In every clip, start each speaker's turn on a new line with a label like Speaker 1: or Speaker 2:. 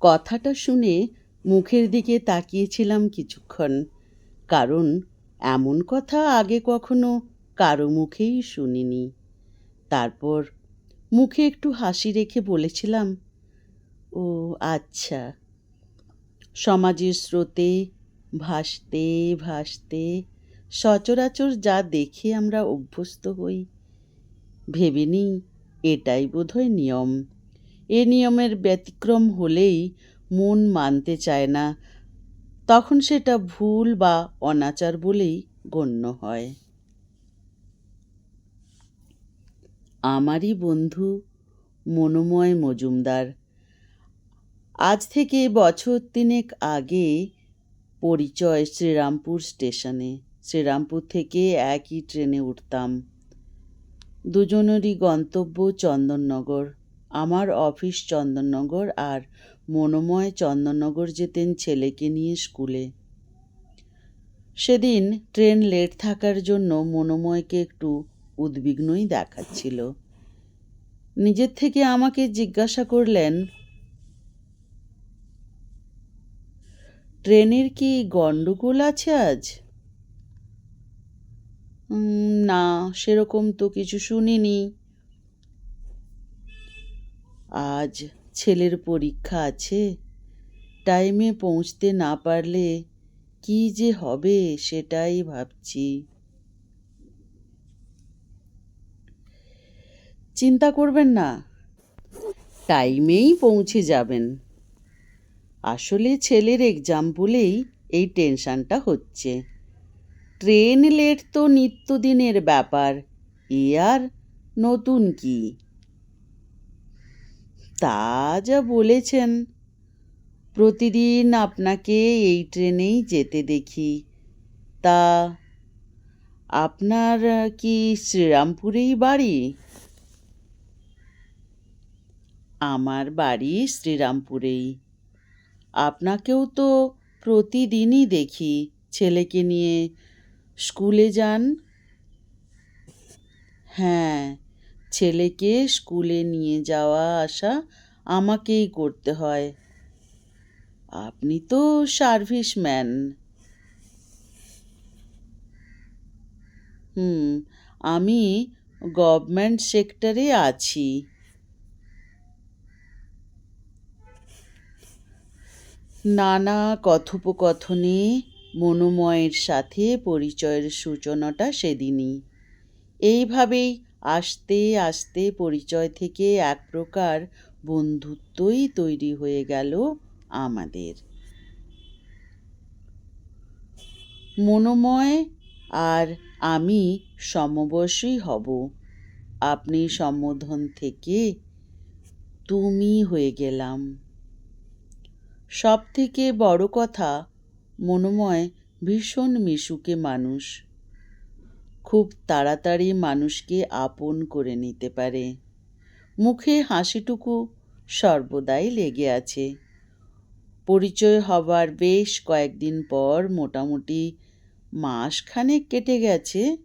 Speaker 1: কথাটা শুনে মুখের দিকে তাকিয়েছিলাম কিছুক্ষণ। কারণ এমন কথা আগে কখনো কারও মুখেই শুনিনি। তারপর মুখে একটু হাসি রেখে বলেছিলাম, ও আচ্ছা। সমাজের স্রোতে ভাসতে ভাসতে সচরাচর যা দেখে আমরা অভ্যস্ত হই, ভেবে নিই এটাই বোধহয় নিয়ম। এ নিয়মের ব্যতিক্রম হলেই মন মানতে চায় না। তখন সেটা ভুল বা অনাচার বলেই গণ্য হয়। আমারই বন্ধু মনোময় মজুমদার, আজ থেকে বছর তিনেক আগে পরিচয় শ্রীরামপুর স্টেশনে। শ্রীরামপুর থেকে একই ট্রেনে উঠতাম। দুজনেরই গন্তব্য চন্দননগর। আমার অফিস চন্দননগর আর মনোময় চন্দননগর যেতেন ছেলেকে নিয়ে স্কুলে। সেদিন ট্রেন লেট থাকার জন্য মনোময়কে একটু উদ্বিগ্নই দেখাচ্ছিল। নিজের থেকে আমাকে জিজ্ঞাসা করলেন, ট্রেনের কি গন্ডগোল আছে আজ? না, সেরকম তো কিছু শুনিনি। আজ ছেলের পরীক্ষা আছে। টাইমে পৌঁছতে না পারলে কি যে হবে সেটাই ভাবছি। চিন্তা করবেন না, টাইমেই পৌঁছে যাবেন। আসলে ছেলের এক্সাম বলেই এই টেনশানটা হচ্ছে। ট্রেন লেট তো নিত্যদিনের ব্যাপার, এ আর নতুন কি? তা যা বলেছেন। প্রতিদিন আপনাকে এই ট্রেনেই যেতে দেখি। তা আপনার কি শ্রীরামপুরেই বাড়ি? আমার বাড়ি শ্রীরামপুরেই। আপনাকেও তো প্রতিদিনই দেখি ছেলেকে নিয়ে। স্কুলে যান? হ্যাঁ। ছেলেকে স্কুলে নিয়ে যাওয়া আসা আমাকেই করতে হয়। আপনি তো সার্ভিসম্যান হুম, আমি গভর্নমেন্ট সেক্টরে আছি। নানা কথোপকথনে মনোময়ের সাথে পরিচয়ের সূচনাটা সেদিনই। এইভাবেই আস্তে আস্তে পরিচয় থেকে এক প্রকার বন্ধুত্বই তৈরি হয়ে গেল আমাদের। মনোময় আর আমি সমবয়সী হব। আপনি সম্বোধন থেকে তুমি হয়ে গেলাম। সব থেকে বড় কথা, মনোময় ভীষণ মিশুকে মানুষ। খুব তাড়াতাড়ি মানুষকে আপন করে নিতে পারে। মুখে হাসিটুকু সর্বদাই লেগে আছে। পরিচয় হবার বেশ কয়েকদিন পর মোটামুটি মাসখানেক কেটে গেছে।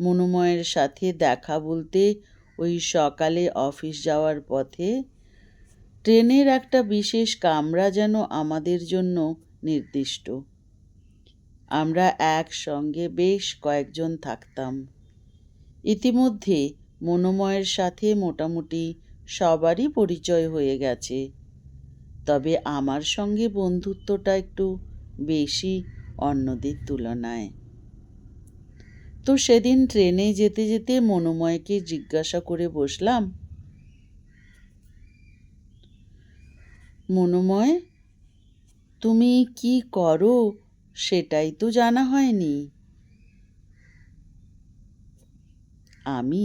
Speaker 1: মনোময়ের সাথে দেখা বলতে ওই সকালে অফিস যাওয়ার পথে ট্রেনের একটা বিশেষ কামরা যেন আমাদের জন্য নির্দিষ্ট। আমরা একসঙ্গে বেশ কয়েকজন থাকতাম। ইতিমধ্যে মনোময়ের সাথে মোটামুটি সবারই পরিচয় হয়ে গেছে। তবে আমার সঙ্গে বন্ধুত্বটা একটু বেশি অন্যদের তুলনায়। তো সেদিন ট্রেনে যেতে যেতে মনোময়কে জিজ্ঞাসা করে বসলাম, মনোময়, তুমি কি করো? সেটাই তো জানা হয়নি। আমি,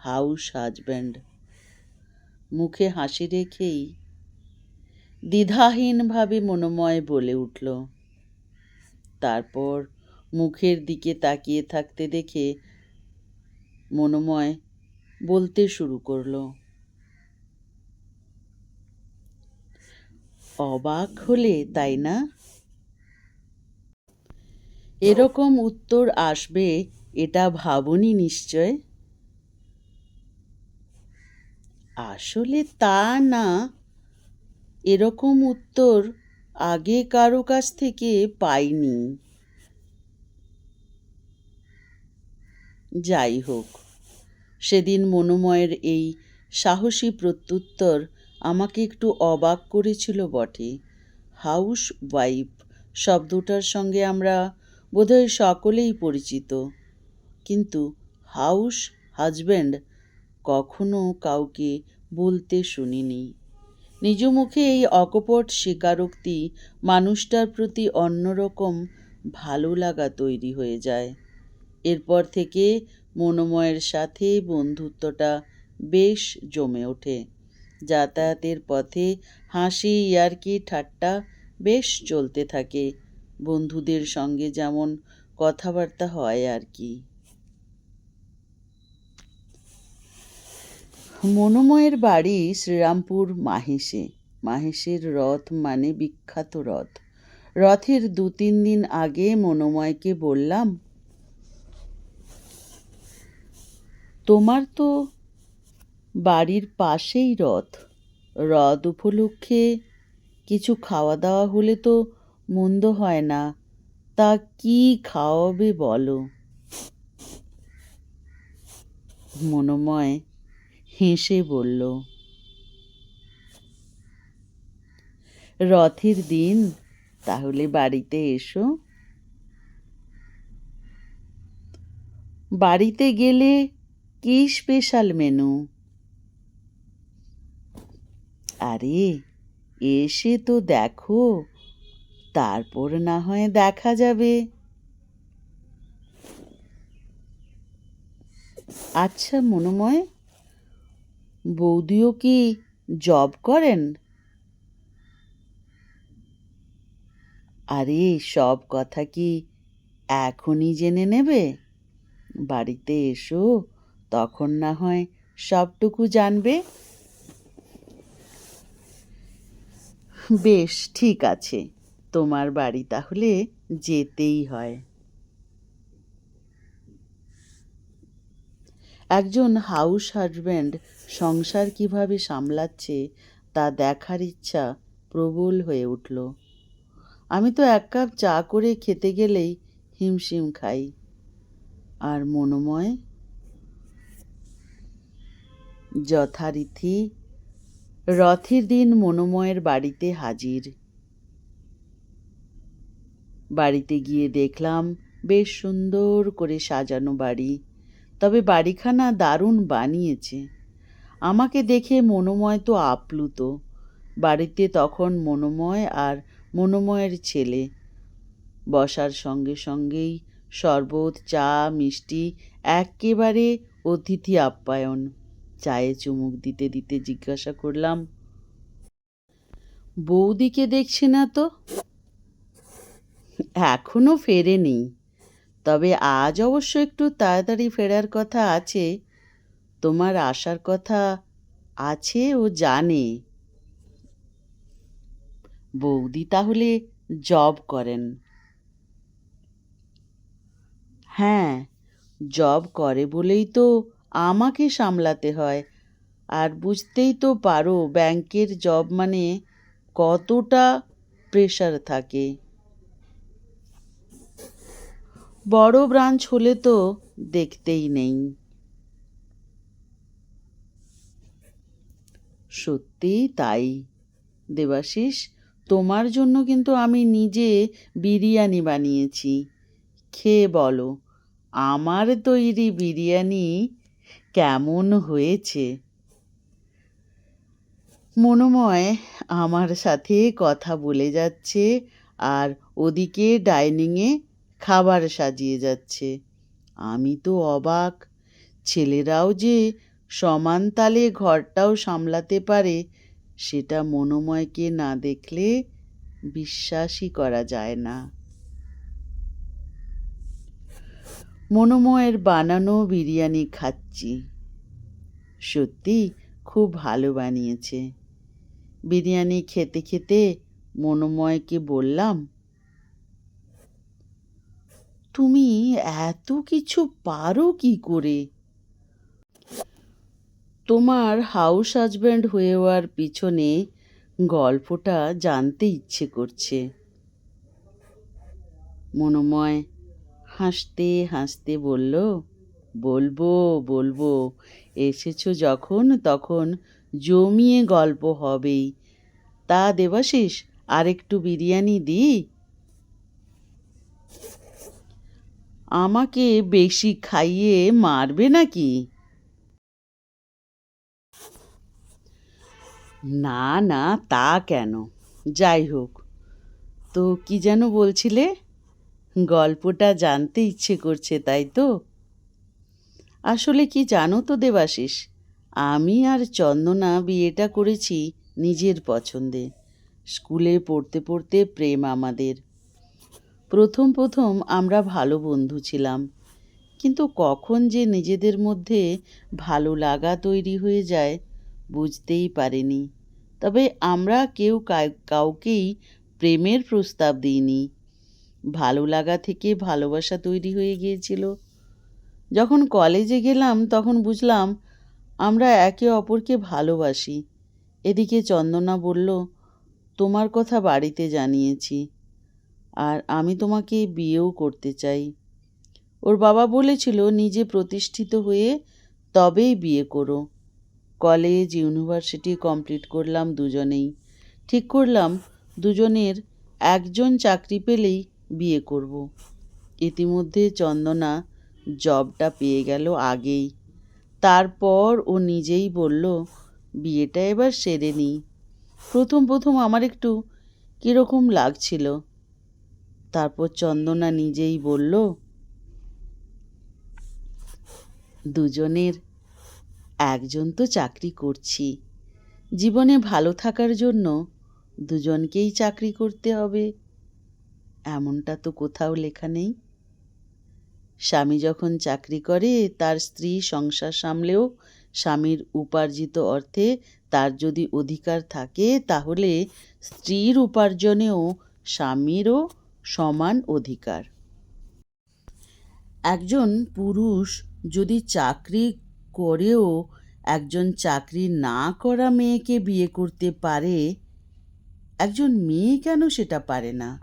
Speaker 1: হাউস হাজব্যান্ড, মুখে হাসি রেখেই দ্বিধাহীনভাবে মনোময় বলে উঠল। তারপর মুখের দিকে তাকিয়ে থাকতে দেখে মনোময় বলতে শুরু করল, অবাক হলে, তাই না? এরকম উত্তর আসবে, এটা ভাবনি নিশ্চয়? আসলে তা না। এরকম উত্তর আগে কারও কাছ থেকে পাইনি। যাই হোক, সেদিন মনোময়ের এই সাহসী প্রত্যুত্তর আমাকে একটু অবাক করেছিল বটে। হাউস ওয়াইফ শব্দটার সঙ্গে আমরা বোধহয় সকলেই পরিচিত। কিন্তু হাউস হাজব্যান্ড কখনো কাউকে বলতে শুনিনি। নিজ মুখে এই অকপট স্বীকারোক্তি মানুষটার প্রতি অন্যরকম ভালো লাগা তৈরি হয়ে যায়। এরপর থেকে মনোময়ের সাথে বন্ধুত্বটা বেশ জমে ওঠে। যাতায়াতের পথে হাসি, ইয়ার্কি, ঠাট্টা বেশ চলতে থাকে। বন্ধুদের সঙ্গে যেমন কথাবার্তা হয় আর কি। মনোময়ের বাড়ি শ্রীরামপুর মাহেশে। মাহেশের রথ মানে বিখ্যাত রথ। রথের দু তিন দিন আগে মনোময়কে বললাম, তোমার তো বাড়ির পাশেই রথ। রথ উপলক্ষে কিছু খাওয়া দাওয়া হলে তো মন্দ হয় না। তা কি খাওয়াবে বলো? মনোময় হেসে বলল, রথের দিন, তাহলে বাড়িতে এসো। বাড়িতে গেলে কি স্পেশাল মেনু আরে, এসে তো দেখো। তারপর না হয় দেখা যাবে। আচ্ছা মনোময়, বৌদিও কি জব করেন? আরে, সব কথা কি এখনই জেনে নেবে? বাড়িতে এসো, তখন না হয় সবটুকু জানবে। বেশ, ঠিক আছে। তোমার বাড়ি তাহলে যেতেই হয়। একজন হাউস হাজব্যান্ড সংসার কীভাবে সামলাচ্ছে তা দেখার ইচ্ছা প্রবল হয়ে উঠল। আমি তো এক কাপ চা করে খেতে গেলেই হিমশিম খাই। আর মনোময়? যথারীতি রথের দিন মনোময়ের বাড়িতে হাজির। বাড়িতে গিয়ে দেখলাম বেশ সুন্দর করে সাজানো বাড়ি। তবে বাড়িখানা দারুণ বানিয়েছে। আমাকে দেখে মনোময় তো আপ্লুত। বাড়িতে তখন মনোময় আর মনোময়ের ছেলে। বসার সঙ্গে সঙ্গেই শরবত, চা, মিষ্টি, একেবারে অতিথি আপ্যায়ন। চায়ে চুমুক দিতে দিতে জিজ্ঞাসা করলাম, বৌদিকে দেখছি না তো? এখনও ফেরেনি। তবে আজ অবশ্য একটু তাড়াতাড়ি ফেরার কথা আছে। তোমার আসার কথা আছে ও জানে। বৌদি তাহলে জব করেন। হ্যাঁ জব করে বলেই তো আমাকে সামলাতে হয়। আর বুঝতেই তো পারো, ব্যাংকের জব মানে কতটা প্রেশার থাকে। বড় ব্রাঞ্চ হলে তো দেখতেই নেই। সত্যি তাই। দেবাশিস, তোমার জন্য কিন্তু আমি নিজে বিরিয়ানি বানিয়েছি। খেয়ে বলো, আমার তৈরি বিরিয়ানি কেমন হয়েছে? মনোময় আমার সাথে কথা বলে যাচ্ছে আর ওদিকে ডাইনিংয়ে খাবার সাজিয়ে যাচ্ছে। আমি তো অবাক। ছেলেরাও যে সমান তালে ঘরটাও সামলাতে পারে, সেটা মনোময়কে না দেখলে বিশ্বাসই করা যায় না। মনোময়ের বানানো বিরিয়ানি খাচ্ছি। সত্যি খুব ভালো বানিয়েছে। বিরিয়ানি খেতে খেতে মনোময়কে বললাম তুমি এত কিছু পারো কি করে? তোমার হাউস হাজব্যান্ড হয়ে হওয়ার পিছনে গল্পটা জানতে ইচ্ছে করছে। মনোময় হাসতে হাসতে বলল, বলব বলব, এসেছ যখন, তখন জমিয়ে গল্প হবেই। তা দেবাশিস আরেকটু বিরিয়ানি দিই? আমাকে বেশি খাইয়ে মারবে নাকি? না না, তা কেন? যাই হোক, তো কি যেন বলছিলে? গল্পটা জানতে ইচ্ছে করছে, তাই তো? আসলে কি জানো তো দেবাশিস, আমি আর চন্দনা বিয়েটা করেছি নিজের পছন্দে। স্কুলে পড়তে পড়তে প্রেম আমাদের। প্রথম প্রথম আমরা ভালো বন্ধু ছিলাম। কিন্তু কখন যে নিজেদের মধ্যে ভালো লাগা তৈরি হয়ে যায়, বুঝতেই পারিনি। তবে আমরা কেউ কাউকেই প্রেমের প্রস্তাব দিইনি। ভালো লাগা থেকে ভালোবাসা তৈরি হয়ে গিয়েছিল। যখন কলেজে গেলাম, তখন বুঝলাম আমরা একে অপরকে ভালোবাসি। এদিকে চন্দনা বলল, তোমার কথা বাড়িতে জানিয়েছি। আর আমি তোমাকে বিয়েও করতে চাই। ওর বাবা বলেছিল, নিজে প্রতিষ্ঠিত হয়ে তবেই বিয়ে করো। কলেজ, ইউনিভার্সিটি কমপ্লিট করলাম দুজনেই। ঠিক করলাম, দুজনের একজন চাকরি পেলেই বিয়ে করব। ইতিমধ্যে চন্দনা জবটা পেয়ে গেল আগেই। তারপর ও নিজেই বলল, বিয়েটা এবার সেরে নিই। প্রথম প্রথম আমার একটু কীরকম লাগছিল। তারপর চন্দনা নিজেই বলল, দুজনের, একজন তো চাকরি করছি। জীবনে ভালো থাকার জন্য দুজনকেই চাকরি করতে হবে। এমনটা তো কোথাও লেখা নেই। স্বামী যখন চাকরি করে, তার স্ত্রী সংসার সামলেও স্বামীর উপার্জিত অর্থে তার যদি অধিকার থাকে, তাহলে স্ত্রীর উপার্জনেও স্বামীরও সমান অধিকার। একজন পুরুষ যদি চাকরি করেও একজন চাকরি না করা মেয়েকে বিয়ে করতে পারে, একজন মেয়ে কেন সেটা পারে না?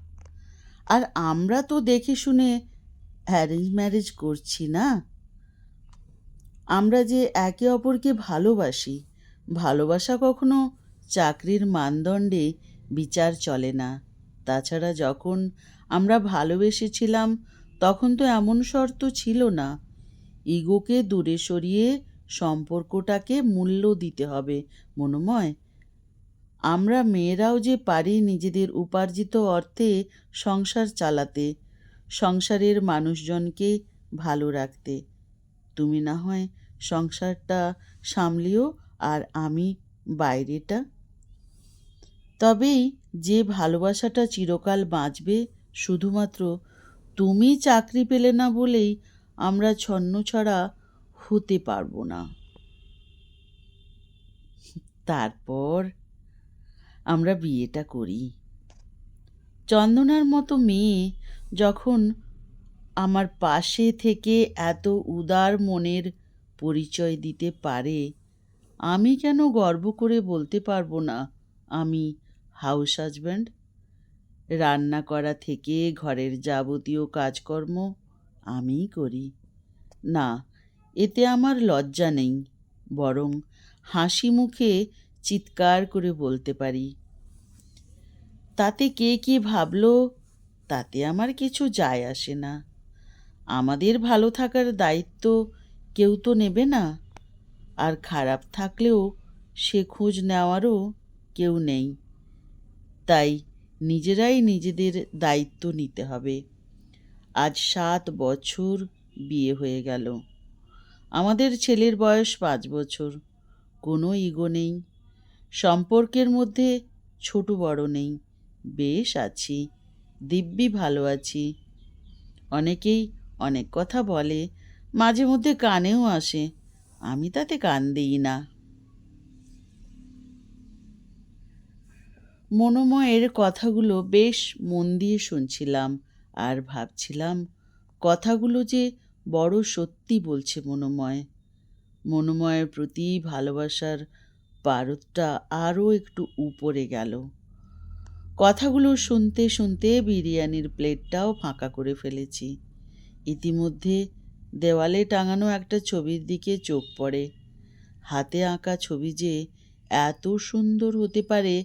Speaker 1: আর আমরা তো দেখে শুনে অ্যারেঞ্জ ম্যারেজ করছি না। আমরা যে একে অপরকে ভালোবাসি, ভালোবাসা কখনো চাকরির মানদণ্ডে বিচার চলে না। তাছাড়া যখন আমরা ভালোবেসেছিলাম, তখন তো এমন শর্ত ছিল না। ইগোকে দূরে সরিয়ে সম্পর্কটাকে মূল্য দিতে হবে, মনোময়। আমরা মেয়েরাও যে পারি নিজেদের উপার্জিত অর্থে সংসার চালাতে, সংসারের মানুষজনকে ভালো রাখতে। তুমি না হয় সংসারটা সামলিও আর আমি বাইরেটা। তবেই যে ভালোবাসাটা চিরকাল বাঁচবে, শুধুমাত্র তুমি চাকরি পেলে না বলেই আমরা ছন্ন ছাড়া হতে পারব না। তারপর আমরা বিয়েটা করি। চন্দনার মতো মেয়ে যখন আমার পাশে থেকে এত উদার মনের পরিচয় দিতে পারে, আমি কেন গর্ব করে বলতে পারব না আমি হাউস হাজব্যান্ড, রান্না করা থেকে ঘরের যাবতীয় কাজকর্ম আমিই করি। না, এতে আমার লজ্জা নেই, বরং হাসি মুখে চিৎকার করে বলতে পারি। তাতে কে কী ভাবলো, তাতে আমার কিছু যায় আসে না। আমাদের ভালো থাকার দায়িত্ব কেউ তো নেবে না, আর খারাপ থাকলেও সে খোঁজ নেওয়ারও কেউ নেই। তাই নিজেরাই নিজেদের দায়িত্ব নিতে হবে। আজ সাত বছর বিয়ে হয়ে গেল। আমাদের ছেলের বয়স পাঁচ বছর। কোনো ইগো নেই। সম্পর্কের মধ্যে ছোট বড় নেই। বেশ আছি। দিব্যি ভালো আছি। অনেকেই অনেক কথা বলে। মাঝে মধ্যে কানেও আসে। আমি তাতে কান দিই না। মনোময়ের কথাগুলো বেশ মন দিয়ে শুনছিলাম আর ভাবছিলাম, কথাগুলো যে বড় সত্যি বলছে মনোময়। মনোময়ের প্রতি ভালোবাসার পারদটা আরও একটু উপরে গেল। কথাগুলো শুনতে শুনতে বিরিয়ানির প্লেটটাও ফাঁকা করে ফেলেছি। ইতিমধ্যে দেওয়ালে টাঙানো একটা ছবির দিকে চোখ পড়ে। হাতে আঁকা ছবি যে এত সুন্দর হতে পারে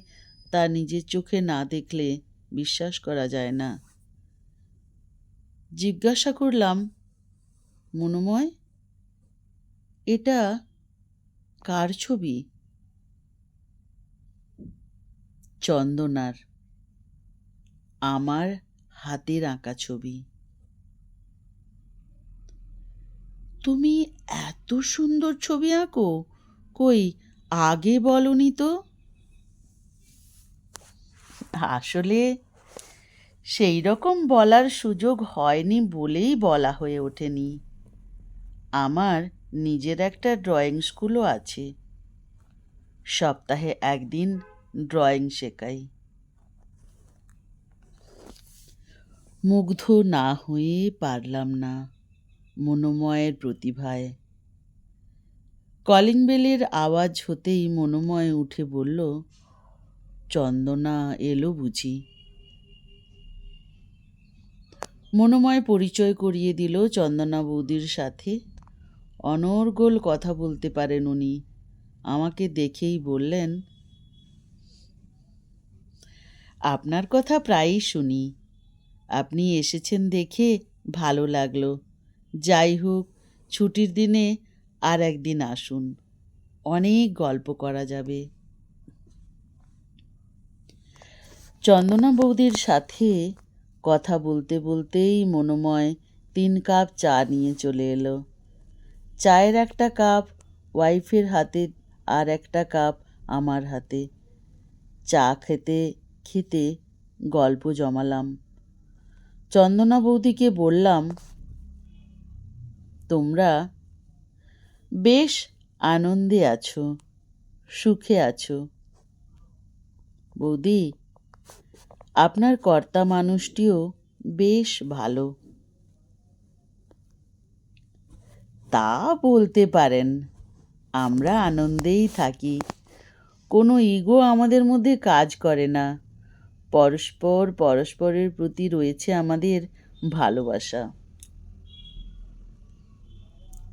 Speaker 1: তা নিজের চোখে না দেখলে বিশ্বাস করা যায় না। জিজ্ঞাসা করলাম, মনোময়, এটা কার ছবি? চন্দনার, আমার হাতের আঁকা ছবি। তুমি এত সুন্দর ছবি আঁকো, কই আগে বলনি তো? আসলে সেই রকম বলার সুযোগ হয়নি বলেই বলা হয়ে ওঠেনি। আমার নিজের একটা ড্রয়িং স্কুলও আছে। সপ্তাহে একদিন ড্রয়িং শেখাই। মুগ্ধ না হয়ে পারলাম না মনোময়ের প্রতিভায়। কলিং বেলের আওয়াজ হতেই মনোময় উঠে বলল চন্দনা এলো বুঝি। মনোময় পরিচয় করিয়ে দিল চন্দনা বৌদির সাথে। অনর্গল কথা বলতে পারেন উনি। আমাকে দেখেই বললেন, আপনার কথা প্রায়ই শুনি। আপনি এসেছেন দেখে ভালো লাগল। যাই হোক, ছুটির দিনে আর একদিন আসুন। অনেক গল্প করা যাবে। চন্দনা বৌদির সাথে কথা বলতে বলতেই মনোময় তিন কাপ চা নিয়ে চলে এলো। চায়ের একটা কাপ, ওয়াইফের হাতে, আর একটা কাপ আমার হাতে। চা খেতে খেতে গল্প জমালাম। চন্দনা বৌদিকে বললাম, তোমরা বেশ আনন্দে আছো, সুখে আছো। বৌদি আপনার কর্তা মানুষটিও বেশ ভালো। তা বলতে পারেন, আমরা আনন্দেই থাকি। কোনো ইগো আমাদের মধ্যে কাজ করে না। পরস্পর পরস্পরের প্রতি রয়েছে আমাদের ভালোবাসা।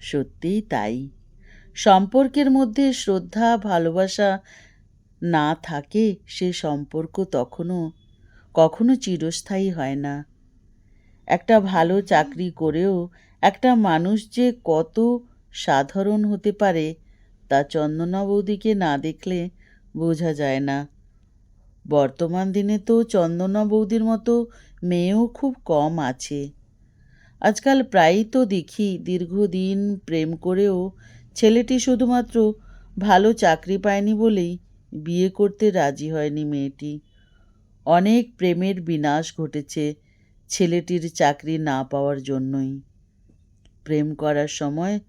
Speaker 1: সত্যিই তাই। সম্পর্কের মধ্যে শ্রদ্ধা, ভালোবাসা না থাকে, সে সম্পর্ক তখনও কখনো চিরস্থায়ী হয় না। একটা ভালো চাকরি করেও একটা মানুষ যে কত সাধারণ হতে পারে, তা চন্দনা বৌদিকে না দেখলে বোঝা যায় না। বর্তমান দিনে তো চন্দনা বৌদির মতো মেয়েও খুব কম আছে। আজকাল প্রায়ই তো দেখি দীর্ঘদিন প্রেম করেও ছেলেটি শুধুমাত্র ভালো চাকরি পায়নি বলেই বিয়ে করতে রাজি হয়নি মেয়েটি। অনেক প্রেমের বিনাশ ঘটেছে ছেলেটির চাকরি না পাওয়ার জন্যই। প্রেম করার সময়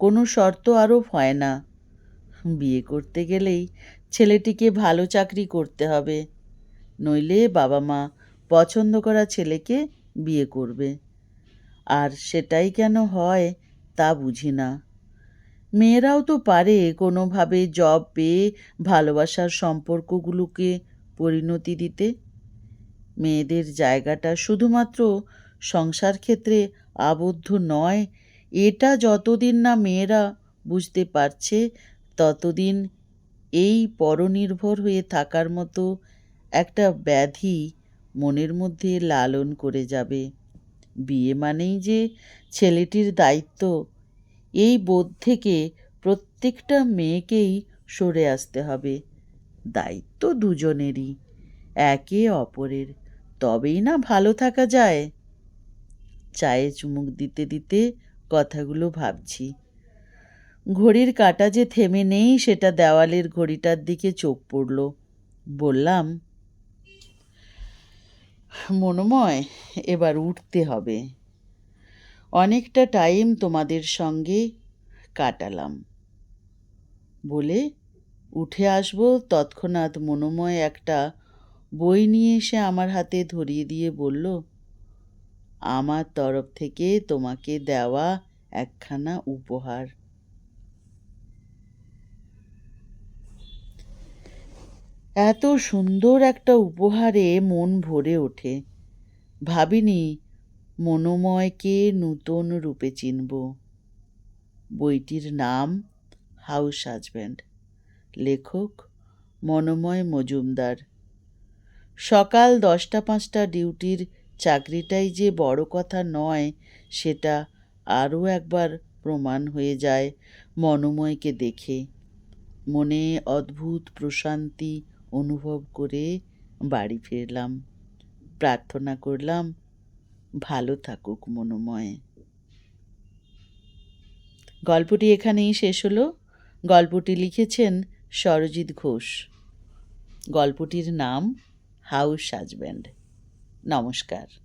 Speaker 1: কোনো শর্ত আরোপ হয় না। বিয়ে করতে গেলেই ছেলেটিকে ভালো চাকরি করতে হবে, নইলে বাবা মা পছন্দ করা ছেলেকে বিয়ে করবে। আর সেটাই কেন হয় তা বুঝি না। মেয়েরাও তো পারে কোনোভাবে জব পেয়ে ভালোবাসার সম্পর্কগুলোকে পরিণতি দিতে। মেয়েদের জায়গাটা শুধুমাত্র সংসার ক্ষেত্রে আবদ্ধ নয়, এটা যতদিন না মেয়েরা বুঝতে পারছে, ততদিন এই পরনির্ভর হয়ে থাকার মতো একটা ব্যাধি মনের মধ্যে লালন করে যাবে। বিয়ে মানেই যে ছেলেটির দায়িত্ব, এই বোধ থেকে প্রত্যেকটা মেয়েকেই সরে আসতে হবে। দায়িত্ব দুজনেরই, একে অপরের। তবেই না ভালো থাকা যায়। চায়ে চুমুক দিতে দিতে কথাগুলো ভাবছি। ঘড়ির কাঁটা যে থেমে নেই, সেটা দেওয়ালের ঘড়িটার দিকে চোখ পড়ল। বললাম, মনোময়, এবার উঠতে হবে। অনেকটা টাইম তোমাদের সঙ্গে কাটালাম। বলে উঠে আসব, তৎক্ষণাৎ মনোময় একটা বই নিয়ে এসে আমার হাতে ধরিয়ে দিয়ে বলল, আমার তরফ থেকে তোমাকে দেওয়া একখানা উপহার। এত সুন্দর একটা উপহারে মন ভরে ওঠে। ভাবিনি মনোময়কে নূতন রূপে চিনব। বইটির নাম হাউস হাজব্যান্ড। লেখক মনোময় মজুমদার। সকাল দশটা পাঁচটা ডিউটির চাকরিটাই যে বড় কথা নয়, সেটা আরও একবার প্রমাণ হয়ে যায় মনোময়কে দেখে। মনে অদ্ভুত প্রশান্তি অনুভব করে বাড়ি ফিরলাম। প্রার্থনা করলাম, ভালো থাকুক মনোময়। গল্পটি এখানেই শেষ হলো। গল্পটি লিখেছেন সরজিৎ ঘোষ। গল্পটির নাম হাউস হাজব্যান্ড নমস্কার।